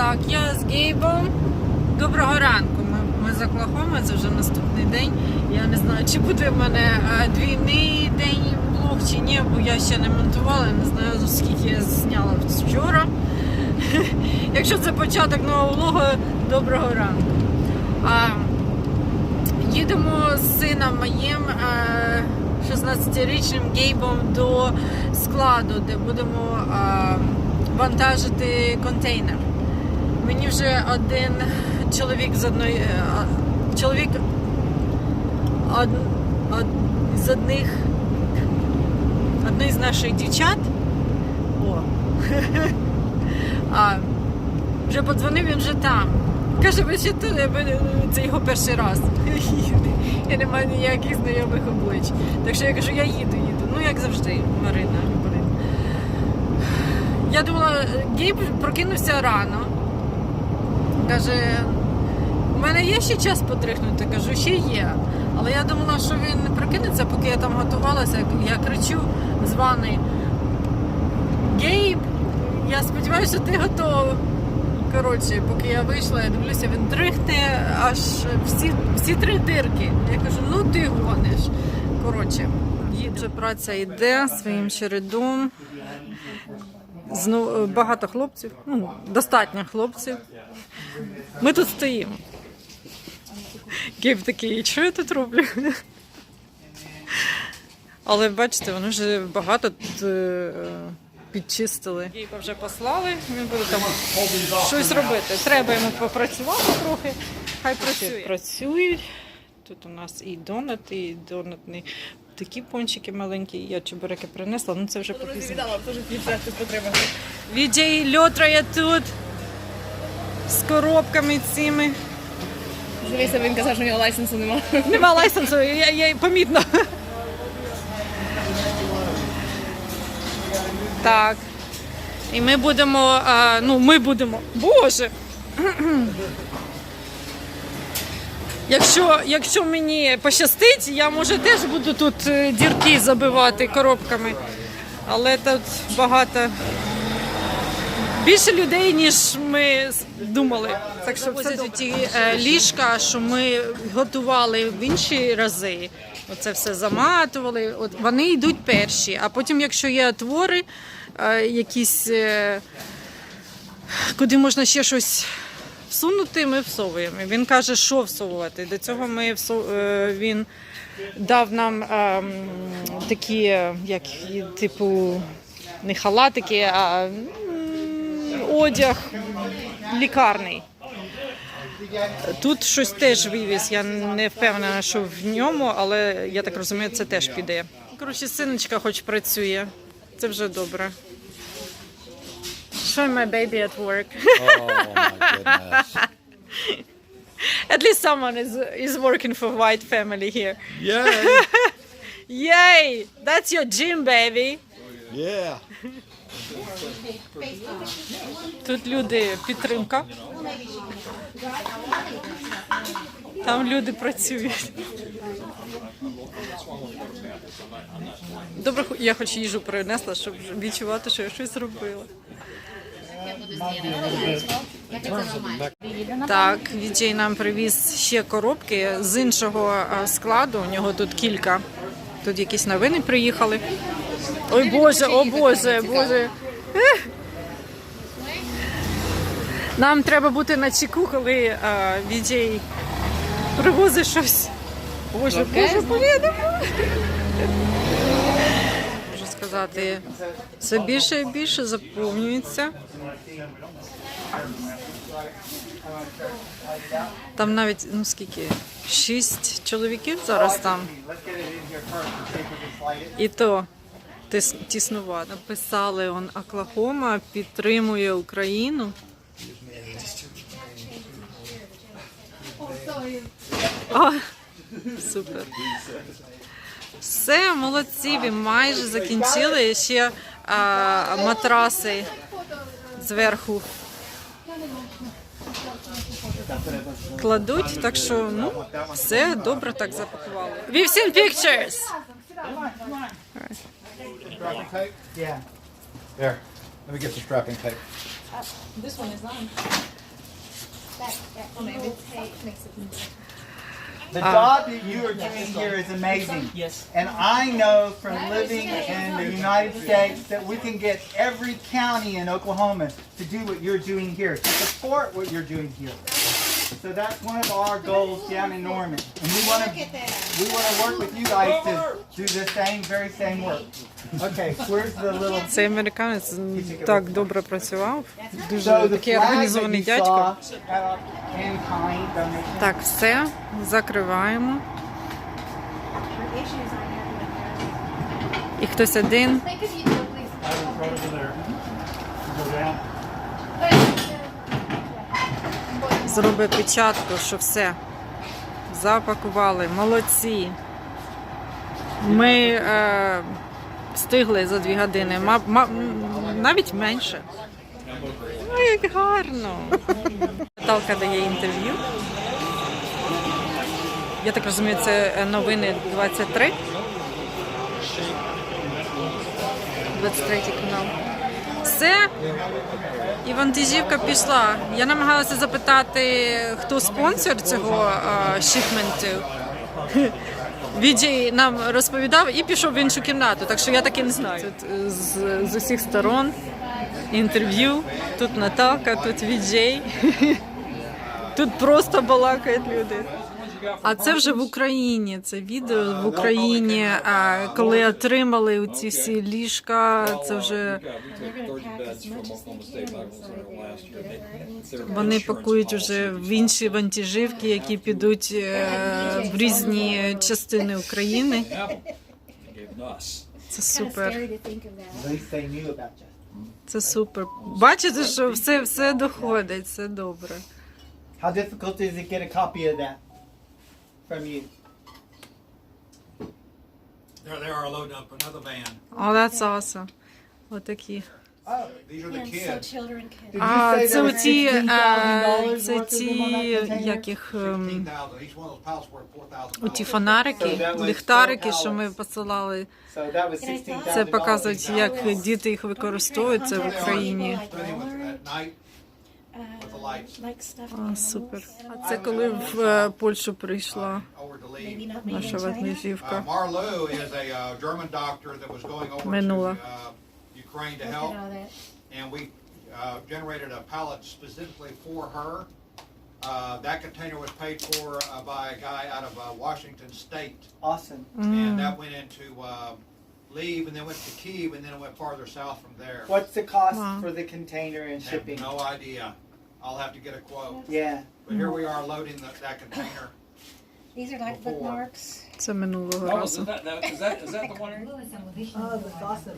Так, я з Гейбом. Доброго ранку. Ми, ми з Оклахоми, це вже наступний день. Я не знаю, чи буде в мене е, двійний день блог чи ні, бо я ще не монтувала, не знаю скільки я зняла вчора. Якщо це початок нового влогу, доброго ранку. А, їдемо з сином моїм е, 16-річним Гейбом до складу, де будемо е, вантажити контейнер. Мені вже один чоловік з одної. е, Чоловік од, од, з одних одної з наших дівчат. О. А, вже подзвонив, він вже там. Каже, ви ще тут, це його перший раз. Я не маю ніяких знайомих облич. Так що я кажу, я їду, їду. Ну, як завжди, Марина. Я думала, Гейб прокинувся рано. Каже, у мене є ще час потрихнути, кажу, ще є. Але я думала, що він не прокинеться, поки я там готувалася. Я кричу з ванни. Гейб, я сподіваюся, ти готовий. Коротше, поки я вийшла, я дивлюся, він дрихне аж всі, всі три дирки. Я кажу, ну ти гониш. Коротше, їде праця йде своїм чередом. Знову багато хлопців, ну, достатньо хлопців. Ми тут стоїмо. Гейб такий, що я тут роблю? Але бачите, вони вже багато тут е, підчистили. Гейба вже послали, він буде там щось робити. Треба йому попрацювати трохи. Хай працює. Працюють. Тут у нас і донат, і донатні такі пончики маленькі. Я чебуреки принесла, ну це вже попізно. Віддала, теж бюджет тут з коробками цими. Дивися, він казав, що у нього лайсенсу немає. Нема лайсенсу, я, я помітно. Так. І ми будемо, а, ну, ми будемо. Боже. Якщо, якщо мені пощастить, я може теж буду тут е, дірки забивати коробками. Але тут багато більше людей, ніж ми думали. Так що все ті е, ліжка, що ми готували в інші рази. Оце все заматували. От вони йдуть перші. А потім, якщо є отвори, е, якісь куди можна ще щось всунути, ми всовуємо. Він каже, що всовувати. До цього ми всу- е, він дав нам ем, такі, е, як типу, не халатики, а одяг лікарний. Тут щось теж вивіз. Я не впевнена, що в ньому, але я так розумію, це теж піде. Коротше, синочка хоч працює. Це вже добре. Show my baby at work. Oh my goodness. At least someone is is working for white family here. Yay! Yay! That's your gym, baby. Yeah. Тут люди підтримка. Там люди працюють. Добре, я хоч їжу принесла, щоб відчувати, що я щось робила. Так, Віджей нам привіз ще коробки з іншого складу. У нього тут кілька. Тут якісь новини приїхали. Ой Боже, о Боже, Боже. Нам треба бути на чеку, коли а, Віджей привозить щось. Боже, Боже, поїдемо. Сказати, все більше і більше заповнюється. Там навіть, ну скільки, шість чоловіків зараз там. І то тіснувато. Написали он Оклахома підтримує Україну. О, супер. Все, молодці, ви майже закінчили. Ще а, матраси зверху кладуть, так що ну, все добре так запакували. We've seen pictures. Strapping tape? Yeah. There. Let me get the strapping tape. This one is on. Oh, maybe. The uh, job that you are doing here is amazing. Yes. And I know from living in the United States that we can get every county in Oklahoma to do what you're doing here, to support what you're doing here. So that's one of our goals down in Norman. And we want to we want to work with you guys to do the same, very same work. Okay, where's the little Цей американець так добре працював. Дуже такий організований дядько. uh. Так, все, закриваємо. І хтось один. Зробив печатку, що все. Запакували. Молодці. Ми е, встигли за дві години. Ма, ма, навіть менше. Ну, як гарно. Наталка дає інтерв'ю. Я так розумію, це е, новини 23. 23 канал. Все. І вантажівка пішла. Я намагалася запитати, хто спонсор цього шипменту. Віджей нам розповідав і пішов в іншу кімнату, так що я таки не знаю. Тут е, з, з усіх сторон інтерв'ю. Тут Наталка, тут Віджей. Тут просто балакають люди. А це вже в Україні. Це відео в Україні. А коли отримали ці всі ліжка, це вже вони пакують вже в інші вантажівки, які підуть е, в різні частини України. Це супер. Це супер. Бачите, що все, все доходить, все добре. How difficult is it to get a copy of that from you? There they are loading up another van. О, that's awesome. Отакі. These are the kids. Did you А, say це there was оці, е, $16,000 це worth of ці, them on that container? як їх, ем, 16,000. Each one of those pallets worth $4,000. оті фонарики, ліхтарики, що ми посилали. So that was $16,000. Це показують, як діти їх використовують це в Україні. With at night А, супер. А це коли в е, Польщу прийшла over to leave. наша Uh, вантажівка. Marlowe is a uh, German doctor that was going over to Минула. uh, Ukraine to help, and we uh, generated a pallet specifically for her. Uh, that container was paid for uh, by a guy out of uh, Washington State, Awesome. and that went into uh, Lviv, and then went to Kiev, and then it went farther south from there. What's the cost Wow. for the container and I have shipping? no idea. I'll have to get a quote. Yeah. But here we are loading the, that container. These are like Before. bookmarks. Це минулого Oh, is разу. that, that, is that, is that the one? З'явилася медична ситуація.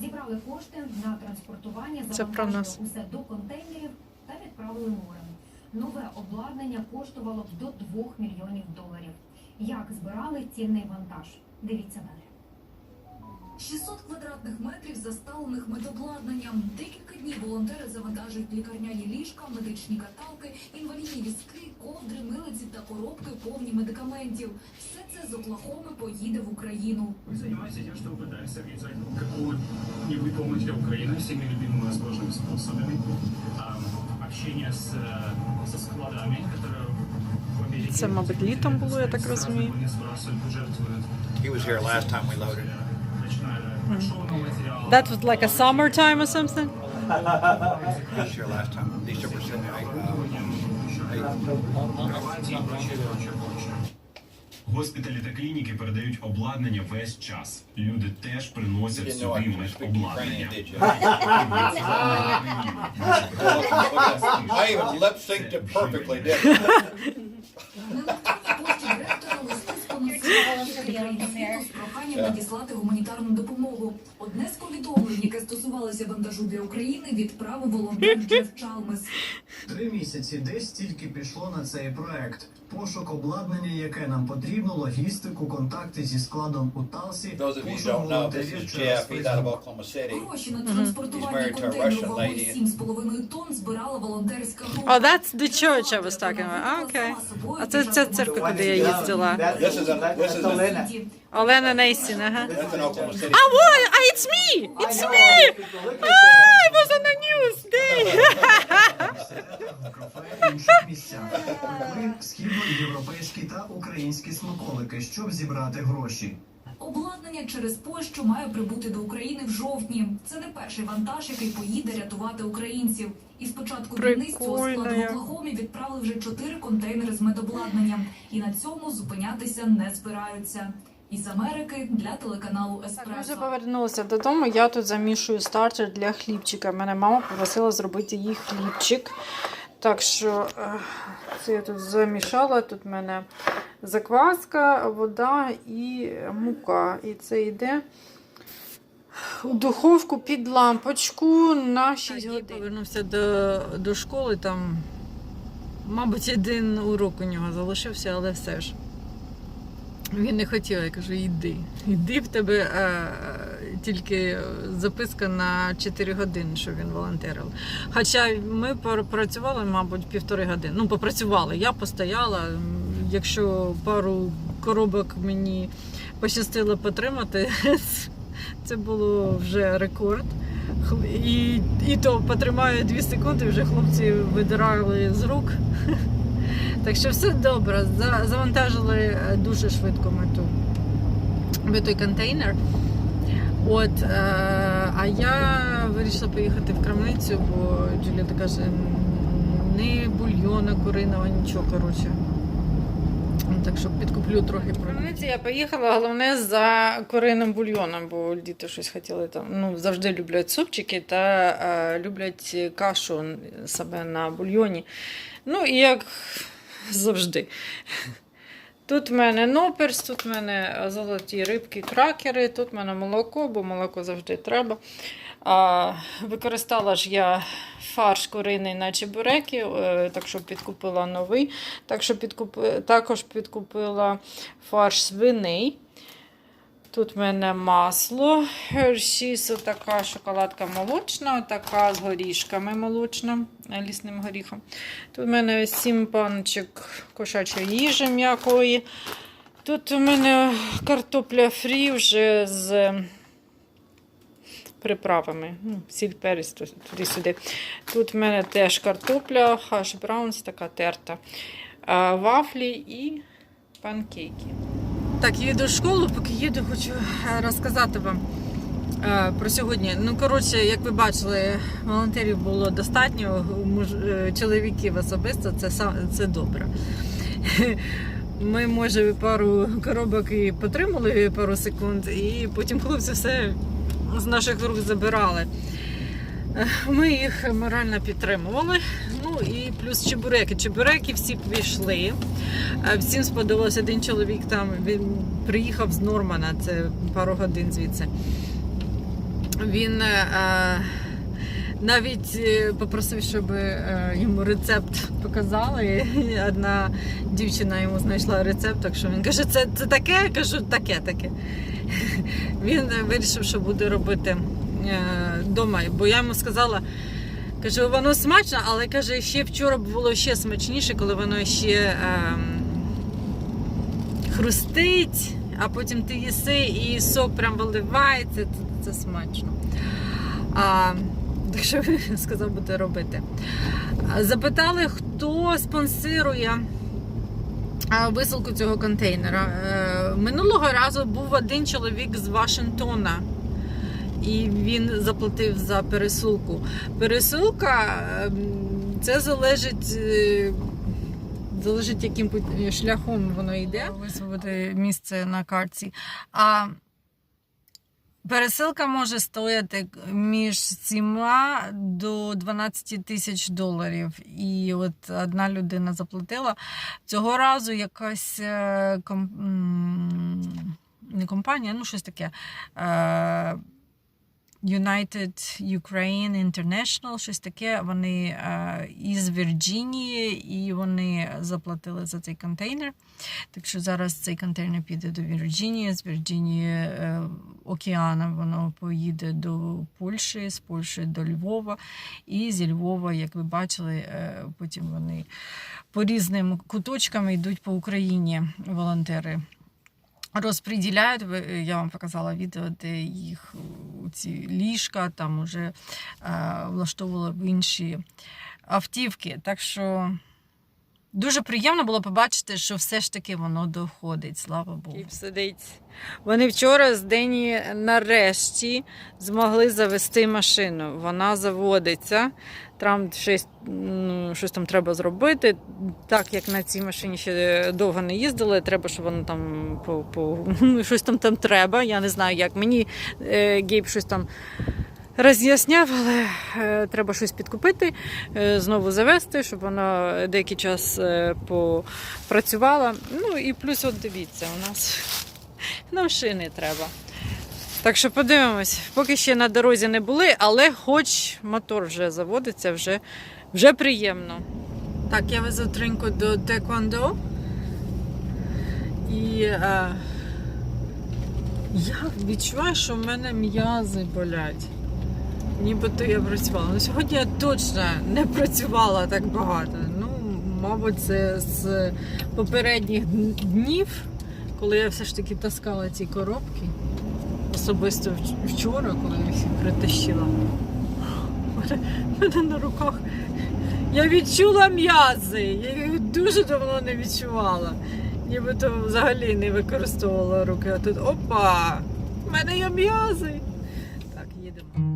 Зібрали кошти на транспортування, Це про нас. усе до контейнерів та відправили морем. Нове обладнання коштувало б до 2 мільйонів доларів. Як збирали цінний вантаж? Дивіться далі. 600 квадратних метрів заставлених медобладнанням. Декілька днів волонтери завантажують лікарняні ліжка, медичні каталки, інвалідні візки, ковдри, милиці та коробки повні медикаментів. Все це з Оклахоми поїде в Україну. Вы занимаетесь тем, что вы пытаетесь организовать какую-нибудь помощь для Украины всеми любимыми сложными способами. Ам, Общение с, э, со складами, которые в Америке... Це, мабуть, літом було, я так розумію. Они сбрасывают, пожертвуют. He was here last time we loaded. Начиная шоу материала. That was like a summertime or something? He was here last time. These were sitting eight, кровати і прочее, прочее, прочее. Госпіталі та клініки передають обладнання весь час. Люди теж приносять Didn't know I сюди could speak медобладнання. Ukrainian, did you? I even lip synced it perfectly, didn't I? З понад 40 країн світу з проханням надіслати гуманітарну допомогу. Одне з повідомлень, яке стосувалося вантажу для України, відправив волонтер Джеф Чалмес. Три місяці десь тільки пішло на цей проект. Пошук обладнання, яке нам потрібно, логістику, контакти зі складом у Талсі. Those of you who пошук don't know, this волонтерів через City. Гроші на транспортування married to a контейнеру вагою 7,5 тонн збирала волонтерська група. Oh, that's the church I was talking about. Ah, okay. А це ця церква, куди я їздила. This is a- this is a- Олена. Нейсін, ага. Ah, what? Ah, it's me! It's me! Ah. I was on the news day! інших місцях. Східноєвропейські та українські смаколики, щоб зібрати гроші. Обладнання через Польщу має прибути до України в жовтні. Це не перший вантаж, який поїде рятувати українців. І з початку війни з цього складу в. Оклахомі відправили вже чотири контейнери з медобладнанням. І на цьому зупинятися не збираються. Із Америки для телеканалу Так, ми вже Еспресо. повернулися додому. Я тут замішую стартер для хлібчика. Мене мама попросила зробити їй хлібчик. Так що е, це я тут замішала. Тут в мене закваска, вода і мука. І це йде у духовку під лампочку на 6 годин. Я Повернувся до, до школи. Там, мабуть, один урок у нього залишився, але все ж. Він не хотів, я кажу, йди. Йди в тебе е, тільки записка на 4 години, що він волонтерив. Хоча ми працювали, мабуть, півтори години. Ну, попрацювали. Я постояла. Якщо пару коробок мені пощастило потримати, це було вже рекорд. І, і то потримаю 2 секунди, вже хлопці видирали з рук. Так що все добре. Завантажили е, дуже швидко ми ту ми той контейнер. От, е, а я вирішила поїхати в крамницю, бо Джуліта каже, не бульйона куриного, нічого, коротше. Ну, Так що підкуплю трохи В крамниці я поїхала, головне за куриним бульйоном, бо діти щось хотіли там. Ну, завжди люблять супчики та е, люблять кашу себе на бульйоні. Ну, і як завжди. Тут в мене ноперс, тут в мене золоті рибки, кракери, тут в мене молоко, бо молоко завжди треба. А, використала ж я фарш куриний на чебуреки, е, так що підкупила новий. Так що підкуп... також підкупила фарш свиний. Тут в мене масло, Hershey's, така шоколадка молочна, така з горішками молочна, е, лісним горіхом. Тут в мене сім панчик кошачої їжі м'якої. Тут у мене картопля фрі вже з приправами. Ну, сіль перець туди-сюди. Тут в мене теж картопля, хаш браунс, така терта. Вафлі і панкейки. Так, їду в школу, поки їду, хочу е, розказати вам е, про сьогодні. Ну, коротше, як ви бачили, волонтерів було достатньо, е, чоловіків особисто, це, це добре. Ми, може, пару коробок і потримали пару секунд, і потім хлопці все з наших рук забирали. Е, Ми їх морально підтримували. Ну і плюс чебуреки. Чебуреки всі пішли. Е, Всім сподобався один чоловік там. Він приїхав з Нормана, це пару годин звідси. Він е, навіть е, попросив, щоб е, йому рецепт показали. Одна дівчина йому знайшла рецепт, так що він каже, це, це таке, Я кажу, таке, таке. Він е, вирішив, що буде робити вдома. Бо я йому сказала, кажу, воно смачно, але каже, ще вчора було ще смачніше, коли воно ще ем, хрустить, а потім ти їси і сок прям виливається. Це, це смачно. А, так що сказав, буде робити. Запитали, хто спонсирує висилку цього контейнера. Е, Минулого разу був один чоловік з Вашингтона. І він заплатив за пересилку. Пересилка ем, це залежить, е, залежить яким шляхом воно йде. Висвободити місце на картці. А пересилка може стояти між 7 до 12 тисяч доларів. І от одна людина заплатила. Цього разу якась е, ком... м, не компанія, ну щось таке. United Ukraine International, щось таке. Вони е, із Вірджинії, і вони заплатили за цей контейнер. Так що зараз цей контейнер піде до Вірджинії, з Вірджинії е, океаном воно поїде до Польщі, з Польщі до Львова. І зі Львова, як ви бачили, е, потім вони по різним куточкам йдуть по Україні волонтери. Розподіляють, Ви- я вам показала відео, де їх ці ліжка там уже е, влаштовували в інші автівки. Так що дуже приємно було побачити, що все ж таки воно доходить. Слава Богу. Сидить. Вони вчора з Дені нарешті змогли завести машину. Вона заводиться. Там щось, ну, щось там треба зробити. Так як на цій машині ще довго не їздили, треба, щоб воно там по, по щось там там треба. Я не знаю як. Мені е, Гейб щось там роз'ясняв, але е, треба щось підкупити, е, знову завести, щоб вона деякий час е, попрацювала. Ну і плюс, от дивіться, у нас нам шини треба. Так що подивимось, поки ще на дорозі не були, але хоч мотор вже заводиться, вже, вже приємно. Так, я везу триньку до Теквондо. І е, я відчуваю, що в мене м'язи болять. Нібито я працювала. Ну, сьогодні я точно не працювала так багато. Ну, мабуть, це з попередніх днів, коли я все ж таки таскала ці коробки. Особисто вчора, коли я їх притащила. Мене, на руках. Я відчула м'язи. Я їх дуже давно не відчувала. Нібито взагалі не використовувала руки. А тут опа! В мене є м'язи. Так, їдемо.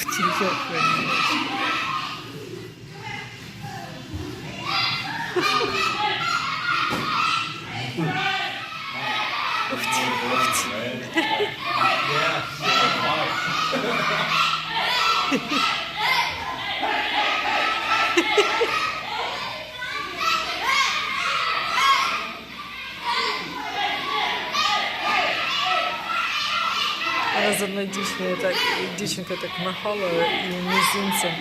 Йоханий. Ух ти, ух ти. Вона з одної дівчини так, дівчинка так махала і мізинцем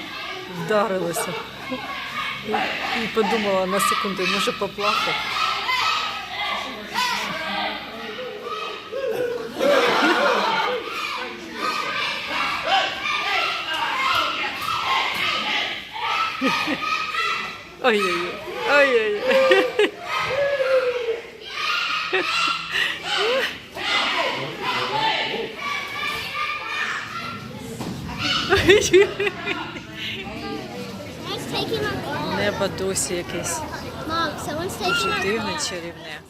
вдарилася. І, і подумала на секунду, може поплакати. Ой-ой-ой. Ой-ой-ой. Небо досі якесь дуже дивне, чарівне.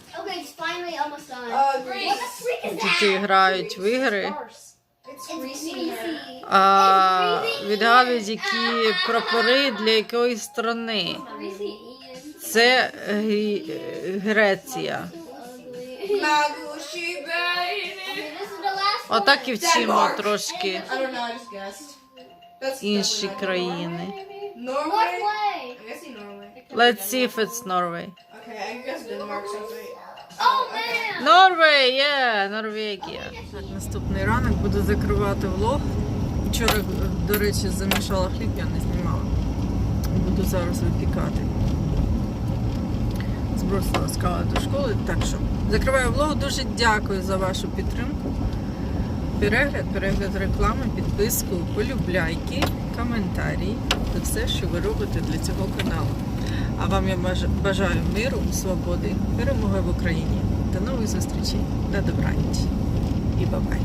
Діти грають в ігри, а відгадують, які прапори для якоїсь страни. Це Греція. Отак і вчимо трошки інші країни. Norway. Norway. Guessing Norway. Let's see if it's Norway. Okay, I guess Denmark sounds right. Oh man. Norway, є, Норвегія. Так, наступний ранок буду закривати влог. Вчора, до речі, замішала хліб, я не знімала. Буду буду зараз випікати. Збросила скала до школи. Так що закриваю влог. Дуже дякую за вашу підтримку. Перегляд, перегляд реклами, підписку, полюбляйки, коментарі та все, що ви робите для цього каналу. А вам я бажаю миру, свободи, перемоги в Україні. До нових зустрічей. На добраніч. І бабай.